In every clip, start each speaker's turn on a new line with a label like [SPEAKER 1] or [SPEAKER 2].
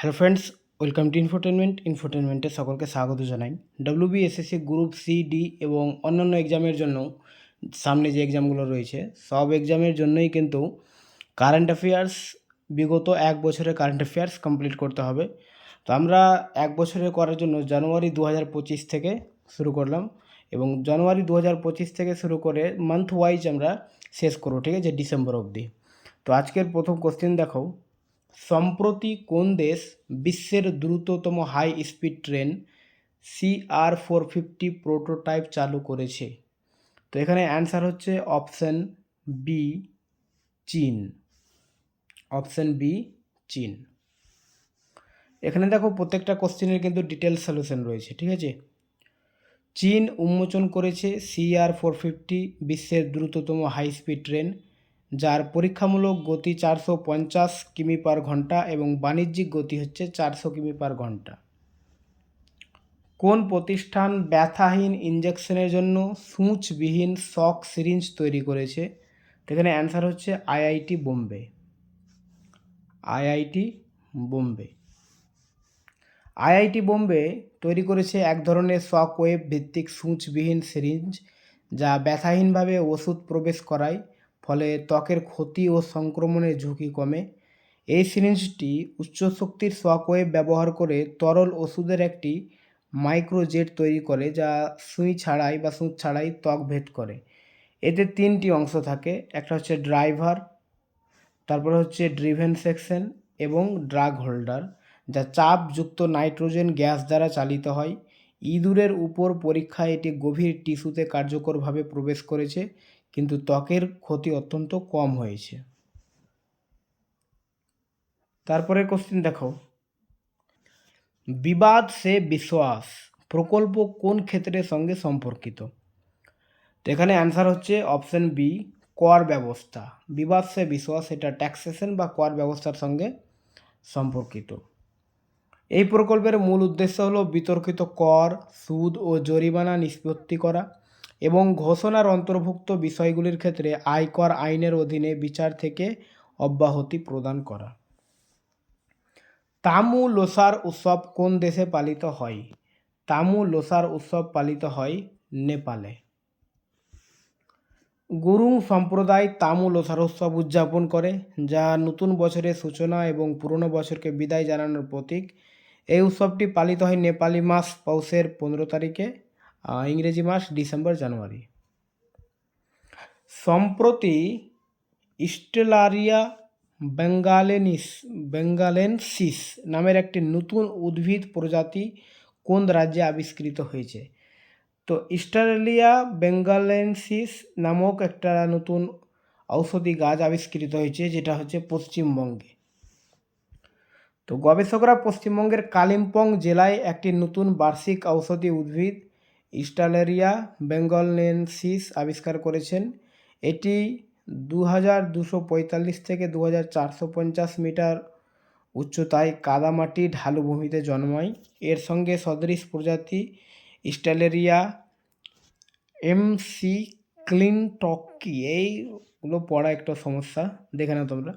[SPEAKER 1] Hello friends, welcome to infotainment. ইনফোটেনমেন্টে সকলকে স্বাগত জানাই। WB SSC group C, D এবং অন্যান্য এক্সামের জন্য সামনে যে এক্সামগুলো রয়েছে, সব এক্সামের জন্যই কিন্তু কারেন্ট অ্যাফেয়ার্স বিগত এক বছরের কারেন্ট অ্যাফেয়ার্স কমপ্লিট করতে হবে। তো আমরা এক বছরের করার জন্য জানুয়ারি দু হাজার পঁচিশ থেকে শুরু করলাম এবং জানুয়ারি দু হাজার পঁচিশ থেকে শুরু করে মান্থ ওয়াইজ আমরা শেষ করব, ঠিক আছে? ডিসেম্বর অবধি। তো আজকের প্রথম কোশ্চেন দেখো সম্প্রতি কোন দেশ বিশ্বের দ্রুততম high speed train CR four fifty prototype চালু করেছে? তো এখানে অ্যান্সার হচ্ছে অপশান বি চীন। অপশান বি চীন। এখানে দেখো প্রত্যেকটা কোশ্চেনের কিন্তু ডিটেল সলিউশন রয়েছে, ঠিক আছে? চীন উন্মোচন করেছে সিআর ফোর ফিফটি বিশ্বের দ্রুততম হাই স্পিড ট্রেন যার পরীক্ষামূলক গতি চারশো পঞ্চাশ কিমি পার ঘণ্টা এবং বাণিজ্যিক গতি হচ্ছে চারশো কিমি পার ঘণ্টা। কোন প্রতিষ্ঠান ব্যথাহীন ইঞ্জেকশনের জন্য সূচবিহীন শক সিরিঞ্জ তৈরি করেছে? এখানে অ্যান্সার হচ্ছে IIT Bombay. IIT Bombay. IIT Bombay তৈরি করেছে এক ধরনের শক ওয়েভ ভিত্তিক সূচবিহীন সিরিঞ্জ যা ব্যথাহীনভাবে ওষুধ প্রবেশ করায় ফলে ত্বকের ক্ষতি ও সংক্রমণের ঝুঁকি কমে। এই সিরিঞ্জটি উচ্চ শক্তির শকওয়েভ ব্যবহার করে তরল ওষুধের একটি মাইক্রোজেট তৈরি করে, যা সুই ছাড়াই বা সুঁচ ছাড়াই ত্বক ভেদ করে। এতে তিনটি অংশ থাকে, একটা হচ্ছে ড্রাইভার, তারপরে হচ্ছে ড্রিভেন সেকশন এবং ড্রাগ হোল্ডার, যা চাপযুক্ত নাইট্রোজেন গ্যাস দ্বারা চালিত হয়। ইঁদুরের উপর পরীক্ষায় এটি গভীর টিস্যুতে কার্যকরভাবে প্রবেশ করেছে। কিন্তু ত্বকের ক্ষতি অত্যন্ত কম হয়েছে। তারপরে কোশ্চেন দেখো। বিবাদ সে বিশ্বাস, প্রকল্প কোন ক্ষেত্রের সঙ্গে সম্পর্কিত? তো এখানে অ্যান্সার হচ্ছে অপশন বি কর ব্যবস্থা। বিবাদ সে বিশ্বাস, এটা ট্যাক্সেশন বা কর ব্যবস্থার সঙ্গে সম্পর্কিত। এই প্রকল্পের মূল উদ্দেশ্য হলো বিতর্কিত কর, সুদ ও জরিমানা নিষ্পত্তি করা। এবং ঘোষণার অন্তর্ভুক্ত বিষয়গুলির ক্ষেত্রে আয়কর আইনের অধীনে বিচার থেকে অব্যাহতি প্রদান করা। তামু লোসার উৎসব কোন দেশে পালিত হয়? তামু লোসার উৎসব পালিত হয় নেপালে। গুরুং সম্প্রদায় তামু লোসার উৎসব উদযাপন করে, যা নতুন বছরের সূচনা এবং পুরনো বছরকে বিদায় জানানোর প্রতীক। এই উৎসবটি পালিত হয় নেপালি মাস পৌষের পনেরো তারিখে। ইংরেজি মাস ডিসেম্বর, জানুয়ারি। সম্প্রতি স্টেলারিয়া বেঙ্গালেনিস, বেঙ্গালেনসিস নামের একটি নতুন উদ্ভিদ প্রজাতি কোন রাজ্যে আবিষ্কৃত হয়েছে? তো স্টেলারিয়া বেঙ্গালেনসিস নামক একটা নতুন ঔষধি গাছ আবিষ্কৃত হয়েছে, যেটা হচ্ছে পশ্চিমবঙ্গে। তো গবেষকরা পশ্চিমবঙ্গের কালিম্পং জেলায় একটি নতুন বার্ষিক ঔষধি উদ্ভিদ স্টালেরিয়া বেঙ্গলেনসিস আবিষ্কার করেছেন। এটি দু হাজার দুশো পঁয়তাল্লিশ থেকে দু হাজার চারশো পঞ্চাশ মিটার উচ্চতায় কাদামাটি ঢালু ভূমিতে জন্মায়। এর সঙ্গে সদৃশ প্রজাতি স্টালেরিয়া এমসি ক্লিনটকি। এইগুলো পড়া একটা সমস্যা, দেখে নাও তোমরা।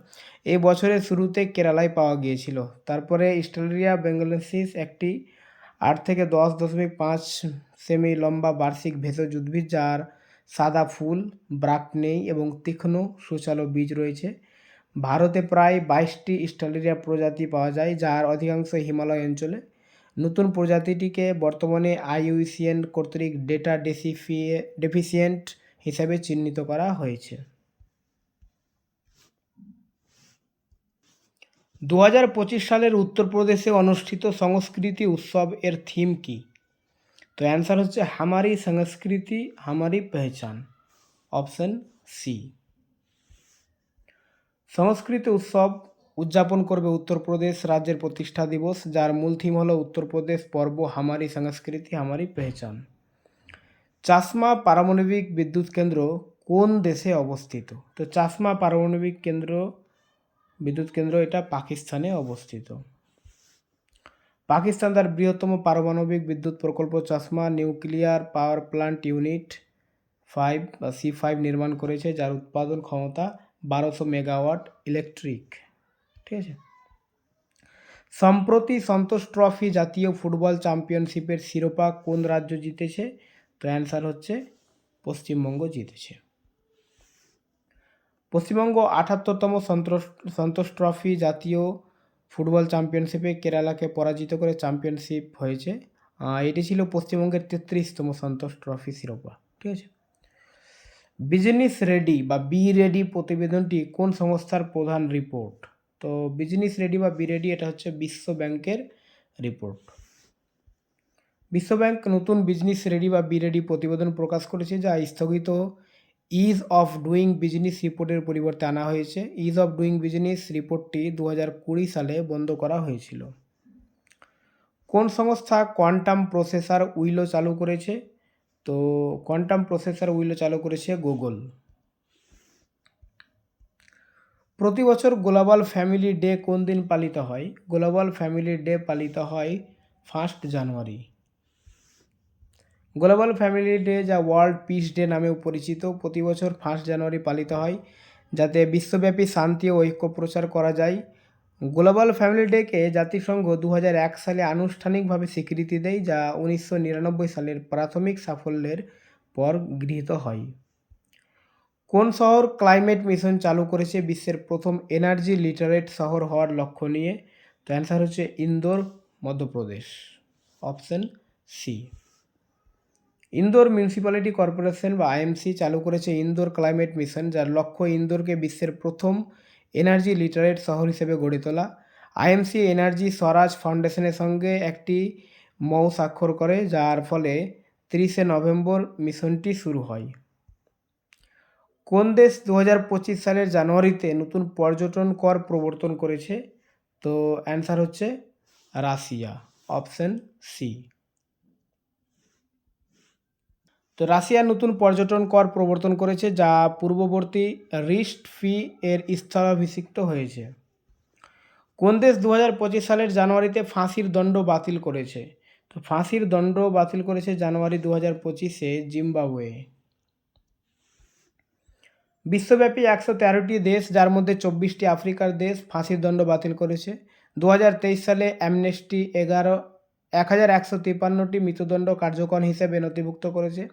[SPEAKER 1] এই বছরের শুরুতে কেরালায় পাওয়া গিয়েছিল। তারপরে স্টালেরিয়া বেঙ্গলেন্সিস একটি আট থেকে দশ দশমিক পাঁচ সেমি লম্বা বার্ষিক ভেষজ উদ্ভিদ যার সাদা ফুল, ব্রাক নেই এবং তীক্ষ্ণ সুচালো বীজ রয়েছে। ভারতে প্রায় বাইশটি স্টালেরিয়া প্রজাতি পাওয়া যায়, যার অধিকাংশ হিমালয় অঞ্চলে। নতুন প্রজাতিটিকে বর্তমানে আইইউসিএন কর্তৃক ডেটা ডেসিফিয়ে, ডেফিসিয়েন্ট হিসাবে চিহ্নিত করা হয়েছে। দু হাজার পঁচিশ সালের উত্তরপ্রদেশে অনুষ্ঠিত সংস্কৃতি উৎসব এর থিম কী? তো অ্যান্সার হচ্ছে হামারি সংস্কৃতি, হামারি পেহচান। অপশন সি সংস্কৃতি উৎসব উদযাপন করবে উত্তরপ্রদেশ রাজ্যের প্রতিষ্ঠা দিবস, যার মূল থিম হলো উত্তরপ্রদেশ পর্ব, হামারি সংস্কৃতি, হামারি পেহচান। চাশমা পারমাণবিক বিদ্যুৎ কেন্দ্র কোন দেশে অবস্থিত? তো চাশমা পারমাণবিক কেন্দ্র বিদ্যুৎ কেন্দ্র এটা পাকিস্তানে অবস্থিত। পাকিস্তান তার বৃহত্তম পারমাণবিক বিদ্যুৎ প্রকল্প চশমা, nuclear power plant unit five বা সি ফাইভ নির্মাণ করেছে, যার উৎপাদন ক্ষমতা বারোশো মেগাওয়াট ইলেকট্রিক। ঠিক আছে? সম্প্রতি সন্তোষ ট্রফি জাতীয় ফুটবল চ্যাম্পিয়নশিপের শিরোপা কোন রাজ্য জিতেছে? তো অ্যান্সার হচ্ছে পশ্চিমবঙ্গ জিতেছে। পশ্চিমবঙ্গ আঠাত্তরতম সন্তোষ সন্তোষ ট্রফি জাতীয় ফুটবল চ্যাম্পিয়নশিপে কেরালাকে পরাজিত করে চ্যাম্পিয়নশিপ হয়েছে। এটি ছিল পশ্চিমবঙ্গের তেত্রিশতম সন্তোষ ট্রফি শিরোপা, ঠিক আছে? বিজনেস রেডি বা বি রেডি প্রতিবেদনটি কোন সংস্থার প্রধান রিপোর্ট তো বিজনেস রেডি বা বি রেডি এটা হচ্ছে বিশ্ব ব্যাংকের রিপোর্ট বিশ্ব ব্যাংক নতুন বিজনেস রেডি বা বি রেডি প্রতিবেদন প্রকাশ করেছে যা স্থগিত ইজ অফ ডুইং বিজনেস রিপোর্টের পরিবর্তে আনা হয়েছে। ইজ অফ ডুইং বিজনেস রিপোর্টটি দু হাজার কুড়ি সালে বন্ধ করা হয়েছিল। কোন সংস্থা কোয়ান্টাম প্রসেসার উইলো চালু করেছে? তো কোয়ান্টাম প্রসেসার উইলো চালু করেছে গুগল। প্রতি বছর গ্লোবাল ফ্যামিলি ডে কোন দিন পালিত হয়? গ্লোবাল ফ্যামিলি ডে পালিত হয় first January. Global family day যা ওয়ার্ল্ড পিস ডে নামেও পরিচিত, প্রতি বছর ফার্স্ট জানুয়ারি পালিত হয়, যাতে বিশ্বব্যাপী শান্তি ও ঐক্য প্রচার করা যায়। গ্লোবাল ফ্যামিলি ডেকে জাতিসংঘ দু সালে আনুষ্ঠানিকভাবে স্বীকৃতি দেয়, যা উনিশশো নিরানব্বই সালের প্রাথমিক সাফল্যের পর গৃহীত হয়। কোন শহর ক্লাইমেট মিশন চালু করেছে বিশ্বের প্রথম এনার্জি লিটারেট শহর হওয়ার লক্ষ্য নিয়ে? তো অ্যান্সার হচ্ছে Indore, Madhya Pradesh. Option C. Indore municipality corporation বা আইএমসি চালু করেছে ইন্দোর ক্লাইমেট মিশন, যার লক্ষ্য ইন্দোরকে বিশ্বের প্রথম এনার্জি লিটারেট শহর হিসেবে গড়ে তোলা। আইএমসি এনার্জি স্বরাজ ফাউন্ডেশনের সঙ্গে একটি মৌ স্বাক্ষর করে, যার ফলে তিরিশে নভেম্বর মিশনটি শুরু হয়। কোন দেশ দু হাজার পঁচিশ সালের জানুয়ারিতে নতুন পর্যটন কর প্রবর্তন করেছে? তো অ্যান্সার হচ্ছে রাশিয়া, অপশন সি। তো রাশিয়া নতুন পর্যটন কর প্রবর্তন করেছে, যা পূর্ববর্তী রিস্ট ফি এর স্থলাভিষিক্ত হয়েছে। কোন দেশ দু হাজার পঁচিশ সালের জানুয়ারিতে ফাঁসির দণ্ড বাতিল করেছে? তো ফাঁসির দণ্ড বাতিল করেছে জানুয়ারি দু হাজার পঁচিশে জিম্বাবুয়ে। বিশ্বব্যাপী একশো তেরোটি দেশ, যার মধ্যে চব্বিশটি আফ্রিকার দেশ ফাঁসির দণ্ড বাতিল করেছে। দু হাজার তেইশ সালে অ্যামনেস্টি এগারো এক হাজার একশো তিপ্পান্নটি মৃত্যুদণ্ড কার্যকর হিসেবে নথিভুক্ত করেছে,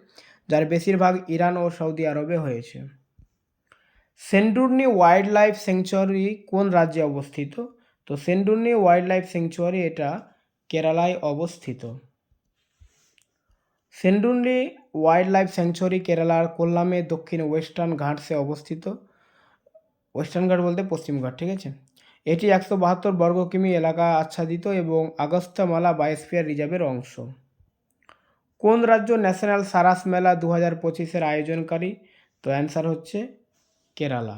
[SPEAKER 1] যার বেশিরভাগ ইরান ও সৌদি আরবে হয়েছে। সেন্ডুর্নি ওয়াইল্ড লাইফ স্যাংচুয়ারি কোন রাজ্যে অবস্থিত? তো সেন্ডুর্নি ওয়াইল্ড লাইফ স্যাংচুয়ারি এটা কেরালায় অবস্থিত। সেন্ডুর্নি ওয়াইল্ড লাইফ স্যাংচুয়ারি কেরালার কোল্লামে দক্ষিণ ওয়েস্টার্ন ঘাটসে অবস্থিত। ওয়েস্টার্ন ঘাট বলতে পশ্চিম ঘাট, ঠিক আছে? এটি একশো বাহাত্তর বর্গ কিমি এলাকা আচ্ছাদিত এবং আগস্ত্যমালা বায়োস্ফিয়ার রিজার্ভের অংশ। কোন রাজ্য ন্যাশনাল সারাস মেলা দু হাজার পঁচিশের আয়োজনকারী? তো অ্যান্সার হচ্ছে কেরালা।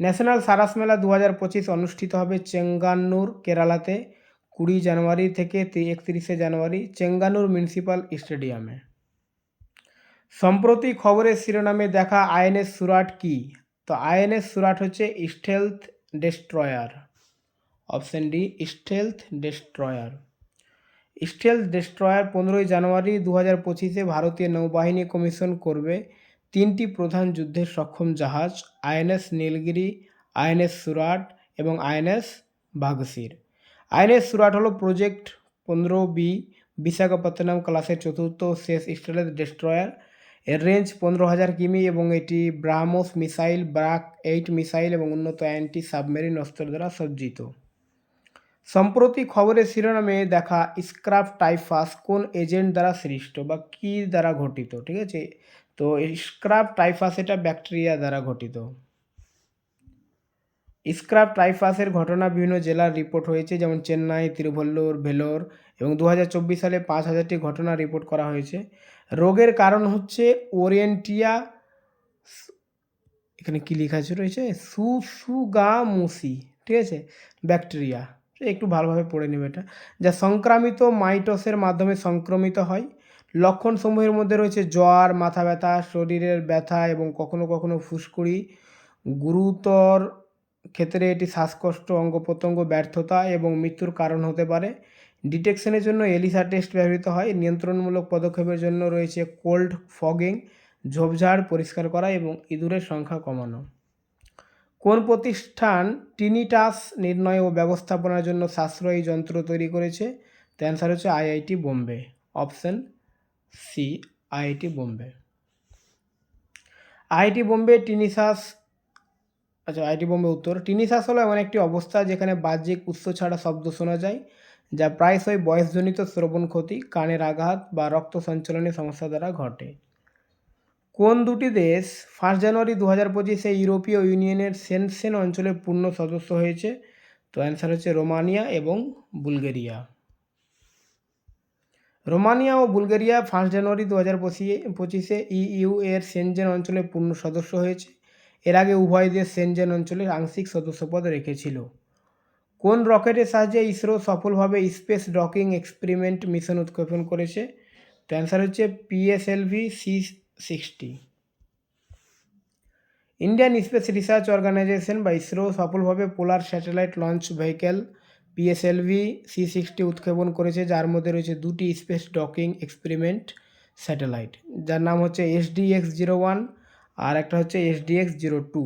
[SPEAKER 1] ন্যাশনাল সারাস মেলা দু হাজার পঁচিশ অনুষ্ঠিত হবে চেঙ্গান্নুর, কেরালাতে কুড়ি জানুয়ারি থেকে একত্রিশে জানুয়ারি চেঙ্গানুর মিউনিসিপাল স্টেডিয়ামে। সম্প্রতি খবরের শিরোনামে দেখা আইএনএস সুরাট কি? তো আইএনএস সুরাট হচ্ছে stealth destroyer option D stealth destroyer stealth destroyer পনেরোই জানুয়ারি দু হাজার পঁচিশে ভারতীয় নৌবাহিনী কমিশন করবে তিনটি প্রধান যুদ্ধের সক্ষম জাহাজ আইএনএস নীলগিরি আইএনএস সুরাট এবং আইএনএস ভাগসির। আইএনএস সুরাট হলো প্রজেক্ট পনেরো বি, বিশাখাপত্তনম ক্লাসের চতুর্থ শেষ স্টেলের ডেস্ট্রয়ার এর রেঞ্জ পনেরো হাজার কিমি এবং এটি BrahMos missile Barak eight missile এবং উন্নত অ্যান্টি সাবমেরিন অস্ত্র দ্বারা সজ্জিত। সম্প্রতি খবরের শিরোনামে দেখা স্ক্রাফ টাইফাস কোন এজেন্ট দ্বারা সৃষ্ট বা কী দ্বারা ঘটিত ঠিক আছে? তো স্ক্রাফ টাইফাস এটা ব্যাকটেরিয়া দ্বারা ঘটিত স্ক্রাব টাইফাসের ঘটনা বিভিন্ন জেলার রিপোর্ট হয়েছে, যেমন চেন্নাই, তিরুভল্লুর, ভেলোর এবং দু হাজার চব্বিশ সালে পাঁচ হাজারটি ঘটনা রিপোর্ট করা হয়েছে। রোগের কারণ হচ্ছে ওরিয়েন্টিয়া, এখানে কী লেখা আছে রয়েছে? সুসুগামুসি, ঠিক আছে? ব্যাকটেরিয়া। একটু ভালোভাবে পড়ে নেবে এটা। যা সংক্রামিত মাইটোসের মাধ্যমে সংক্রমিত হয়। লক্ষণ লক্ষণসমূহের মধ্যে রয়েছে জ্বর, মাথা ব্যথা, শরীরের ব্যথা এবং কখনো কখনো ফুসকুড়ি। গুরুতর ক্ষেত্রে এটি শ্বাসকষ্ট অঙ্গ প্রত্যঙ্গ ব্যর্থতা এবং মৃত্যুর কারণ হতে পারে। ডিটেকশনের জন্য এলিসা টেস্ট ব্যবহৃত হয়। নিয়ন্ত্রণমূলক পদক্ষেপের জন্য রয়েছে কোল্ড ফগিং, ঝোপঝাড় পরিষ্কার করা এবং ইঁদুরের সংখ্যা কমানো। কোন প্রতিষ্ঠান টিনিটাস নির্ণয় ও ব্যবস্থাপনার জন্য সাশ্রয়ী যন্ত্র তৈরি করেছে? তো অ্যান্সার হচ্ছে IIT Bombay. Option C, IIT Bombay. IIT Bombay টিনিসাস আচ্ছা আইআইটি বোম্বে উত্তর। টিনিসাস হলো এমন একটি অবস্থা যেখানে বাহ্যিক উৎস ছাড়া শব্দ শোনা যায়। যা প্রায়শই বয়সজনিত শ্রবণ ক্ষতি, কানের আঘাত বা রক্ত সঞ্চালনের সমস্যা দ্বারা ঘটে। কোন দুটি দেশ ফার্স্ট জানুয়ারি দু হাজার পঁচিশে ইউরোপীয় ইউনিয়নের সেনসেন অঞ্চলে পূর্ণ সদস্য হয়েছে? তো অ্যান্সার হচ্ছে রোমানিয়া এবং বুলগেরিয়া। রোমানিয়া ও বুলগেরিয়া ফার্স্ট জানুয়ারি দু হাজার পঁচিশে ইইউ এর সেনজেন অঞ্চলের পূর্ণ সদস্য হয়েছে। এর আগে উভয় দেশ সেনজেন অঞ্চলের আংশিক সদস্যপদ রেখেছিল। কোন রকেটের সাহায্যে ইসরো সফলভাবে স্পেস ডকিং এক্সপেরিমেন্ট মিশন উৎক্ষেপণ করেছে? তো অ্যান্সার হচ্ছে PSLV C sixty. Indian space research organisation বা ইসরো সফলভাবে polar satellite launch vehicle PSLV C sixty উৎক্ষেপণ করেছে, যার মধ্যে রয়েছে দুটি স্পেস ডকিং এক্সপেরিমেন্ট স্যাটেলাইট, যার নাম হচ্ছে এসডিএক্স জিরো ওয়ান আর একটা হচ্ছে এসডিএক্স জিরো টু।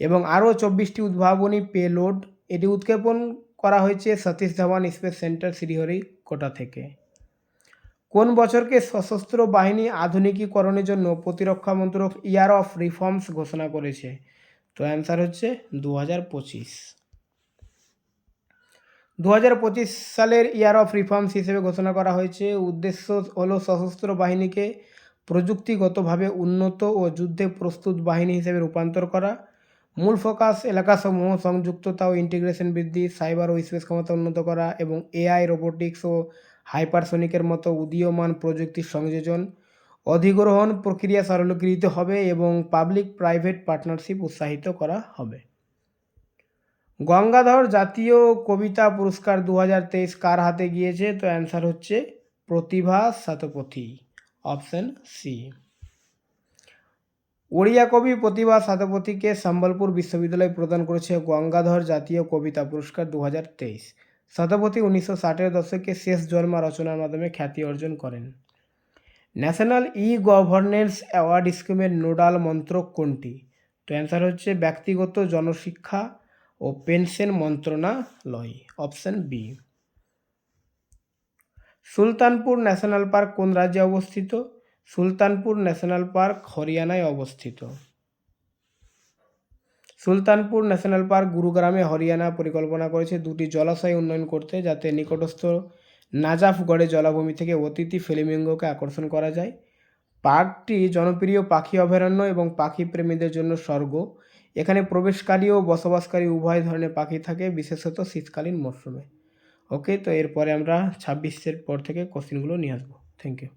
[SPEAKER 1] এবং আরও চব্বিশটি উদ্ভাবনী পেলোড এটি উৎক্ষেপণ করা হয়েছে সতীশ ধাওয়ান স্পেস সেন্টার শ্রীহরিকোটা থেকে। কোন বছরকে সশস্ত্র বাহিনী আধুনিকীকরণের জন্য প্রতিরক্ষা মন্ত্রক ইয়ার অফ রিফর্মস ঘোষণা করেছে? তো অ্যান্সার হচ্ছে দু হাজার পঁচিশ। দু হাজার পঁচিশ সালের ইয়ার অফ রিফর্মস হিসেবে ঘোষণা করা হয়েছে, উদ্দেশ্য হলো সশস্ত্র বাহিনীকে প্রযুক্তিগতভাবে উন্নত ও যুদ্ধে প্রস্তুত বাহিনী হিসেবে রূপান্তর করা। মূল ফোকাস এলাকাসমূহ, সংযুক্ততা ও ইন্টিগ্রেশন বৃদ্ধি, সাইবার ও স্পেস ক্ষমতা উন্নত করা এবং এআই, রোবোটিক্স ও হাইপারসনিকের মতো উদীয়মান প্রযুক্তির সংযোজন। অধিগ্রহণ প্রক্রিয়া সরলীকৃত হবে এবং পাবলিক প্রাইভেট পার্টনারশিপ উৎসাহিত করা হবে। গঙ্গাধর জাতীয় কবিতা পুরস্কার দু হাজার তেইশ কার হাতে গিয়েছে? তো অ্যান্সার হচ্ছে প্রতিভা শতপথী, অপশন সি। ওড়িয়া কবি প্রতিভা শতপথীকে সম্বলপুর বিশ্ববিদ্যালয় প্রদান করেছে গঙ্গাধর জাতীয় কবিতা পুরস্কার দু হাজার তেইশ। শতপথী উনিশশো ষাটের দশকে শেষ জন্মা রচনার মাধ্যমে খ্যাতি অর্জন করেন। ন্যাশনাল ই গভর্নেন্স অ্যাওয়ার্ড স্কিমের নোডাল মন্ত্রক কোনটি? তো অ্যান্সার হচ্ছে ব্যক্তিগত জনশিক্ষা ও পেনশন মন্ত্রণালয়, option B. Sultanpur national park কোন রাজ্যে অবস্থিত? সুলতানপুর ন্যাশনাল পার্ক হরিয়ানায় অবস্থিত। সুলতানপুর ন্যাশনাল পার্ক গুরুগ্রামে হরিয়ানা পরিকল্পনা করেছে দুটি জলাশয় উন্নয়ন করতে যাতে নিকটস্থ নাজাফগড়ে জলাভূমি থেকে অতিথি ফ্লেমিঙ্গোকে আকর্ষণ করা যায়। পার্কটি জনপ্রিয় পাখি অভয়ারণ্য এবং পাখি প্রেমীদের জন্য স্বর্গ। এখানে প্রবেশকারী ও বসবাসকারী উভয় ধরনের পাখি থাকে, বিশেষত শীতকালীন মরশুমে। ওকে, তো এরপরে আমরা ছাব্বিশের পর থেকে কোশ্চেনগুলো নিয়ে আসব। Thank you